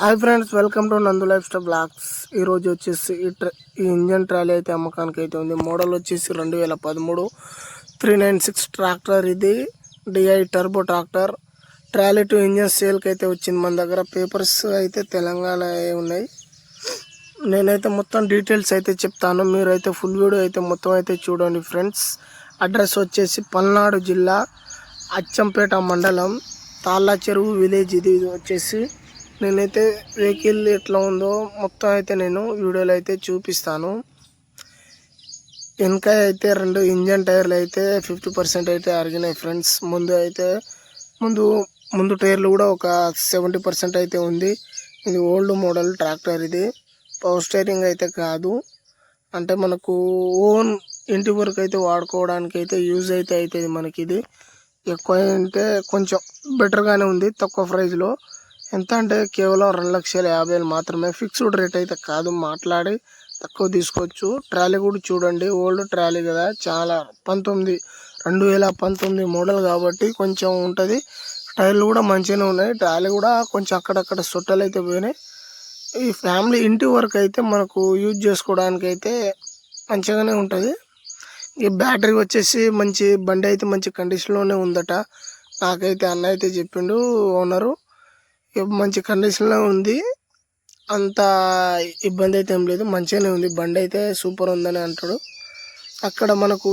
Hi friends welcome to Nandu lifestyle blogs ఈరోజు వచ్చేసి ఈ ట్ర ఈ ఇంజన్ ట్రాలీ అయితే అమ్మకానికి అయితే ఉంది. మోడల్ వచ్చేసి రెండు వేల పదమూడు. త్రీ నైన్ సిక్స్ ట్రాక్టర్ ఇది. DI turbo tractor trolley two engine సేల్కి అయితే వచ్చింది మన దగ్గర. పేపర్స్ అయితే తెలంగాణ ఉన్నాయి. నేనైతే మొత్తం డీటెయిల్స్ అయితే చెప్తాను. మీరైతే ఫుల్ వీడియో అయితే మొత్తం అయితే చూడండి ఫ్రెండ్స్. అడ్రస్ వచ్చేసి పల్నాడు జిల్లా అచ్చంపేట మండలం. తాళ్ళ చెరువు విలేజ్ ఇది వచ్చేసి నేనైతే వెహికల్ ఎట్లా ఉందో మొత్తం అయితే నేను వీడియోలో అయితే చూపిస్తాను. వెనక అయితే రెండు ఇంజన్ టైర్లు అయితే ఫిఫ్టీ పర్సెంట్ అయితే అరిగినాయి ఫ్రెండ్స్. ముందు అయితే ముందు ముందు టైర్లు కూడా ఒక సెవెంటీ పర్సెంట్ అయితే ఉంది. ఇది ఓల్డ్ మోడల్ ట్రాక్టర్ ఇది. పవర్ స్టైరింగ్ అయితే కాదు. అంటే మనకు ఓన్ ఇంటి వరకు అయితే వాడుకోవడానికి అయితే యూజ్ అయితే అవుతుంది మనకి ఇది. ఎక్కువ అంటే కొంచెం బెటర్గానే ఉంది తక్కువ ప్రైజ్లో. ఎంత అంటే కేవలం రెండు లక్షల యాభై వేలు మాత్రమే. ఫిక్స్డ్ రేట్ అయితే కాదు మాట్లాడి తక్కువ తీసుకోవచ్చు. ట్రాలీ కూడా చూడండి ఓల్డ్ ట్రాలీ కదా చాలా పంతొమ్మిది రెండు వేల పంతొమ్మిది మోడల్ కాబట్టి కొంచెం ఉంటుంది. టైర్లు కూడా మంచిగానే ఉన్నాయి. ట్రాలీ కూడా కొంచెం అక్కడక్కడ సొట్టలు అయితే పోయినాయి. ఈ ఫ్యామిలీ ఇంటి వరకు అయితే మనకు యూజ్ చేసుకోవడానికి అయితే మంచిగానే ఉంటుంది. ఈ బ్యాటరీ వచ్చేసి మంచి బండి అయితే మంచి కండిషన్లోనే ఉందట. నాకైతే అన్న అయితే చెప్పిండు ఓనరు మంచి కండిషన్లో ఉంది. అంత ఇబ్బంది అయితే ఏం లేదు. మంచిగానే ఉంది. బండి అయితే సూపర్ ఉందని అంటాడు. అక్కడ మనకు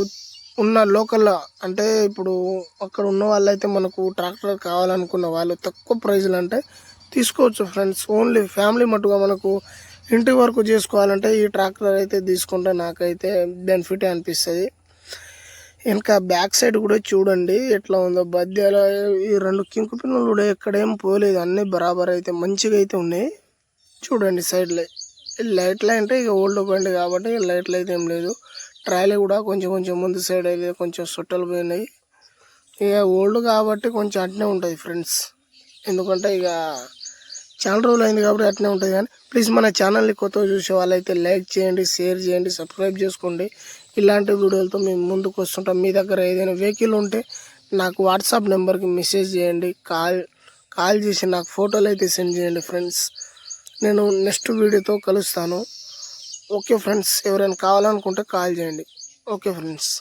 ఉన్న లోకల్లో అంటే ఇప్పుడు అక్కడ ఉన్న వాళ్ళైతే మనకు ట్రాక్టర్ కావాలనుకున్న వాళ్ళు తక్కువ ప్రైజ్లు అంటే తీసుకోవచ్చు ఫ్రెండ్స్ ఓన్లీ ఫ్యామిలీ మట్టుగా మనకు ఇంటి వరకు చేసుకోవాలంటే ఈ ట్రాక్టర్ అయితే తీసుకుంటే నాకైతే బెనిఫిట్ అనిపిస్తుంది. వెనక బ్యాక్ సైడ్ కూడా చూడండి ఎట్లా ఉందో. బద్యాల ఈ రెండు కింకు పిన్నులు కూడా ఎక్కడేం పోలేదు. అన్నీ బరాబర్ అయితే మంచిగా అయితే ఉన్నాయి. చూడండి సైడ్లో. లైట్లు అంటే ఇక ఓల్డ్ బండి కాబట్టి లైట్లు అయితే ఏం లేదు. ట్రాలీ కూడా కొంచెం కొంచెం ముందు సైడ్ అయితే కొంచెం సుట్టలు పోయినాయి. ఇక ఓల్డ్ కాబట్టి కొంచెం అట్నే ఉంటుంది ఫ్రెండ్స్. ఎందుకంటే ఇక చాలా రోజులు అయింది కాబట్టి అట్నే ఉంటుంది కానీ ప్లీజ్ మన ఛానల్ని కొత్తగా చూసే వాళ్ళైతే లైక్ చేయండి షేర్ చేయండి సబ్స్క్రైబ్ చేసుకోండి. ఇలాంటి వీడియోలతో మేము ముందుకు వస్తుంటాం. మీ దగ్గర ఏదైనా వెహికల్ ఉంటే నాకు వాట్సాప్ నెంబర్కి మెసేజ్ చేయండి. కాల్ కాల్ చేసి నాకు ఫోటోలు అయితే సెండ్ చేయండి ఫ్రెండ్స్ నేను నెక్స్ట్ వీడియోతో కలుస్తాను. ఓకే ఫ్రెండ్స్ ఎవరైనా కావాలనుకుంటే కాల్ చేయండి. Okay friends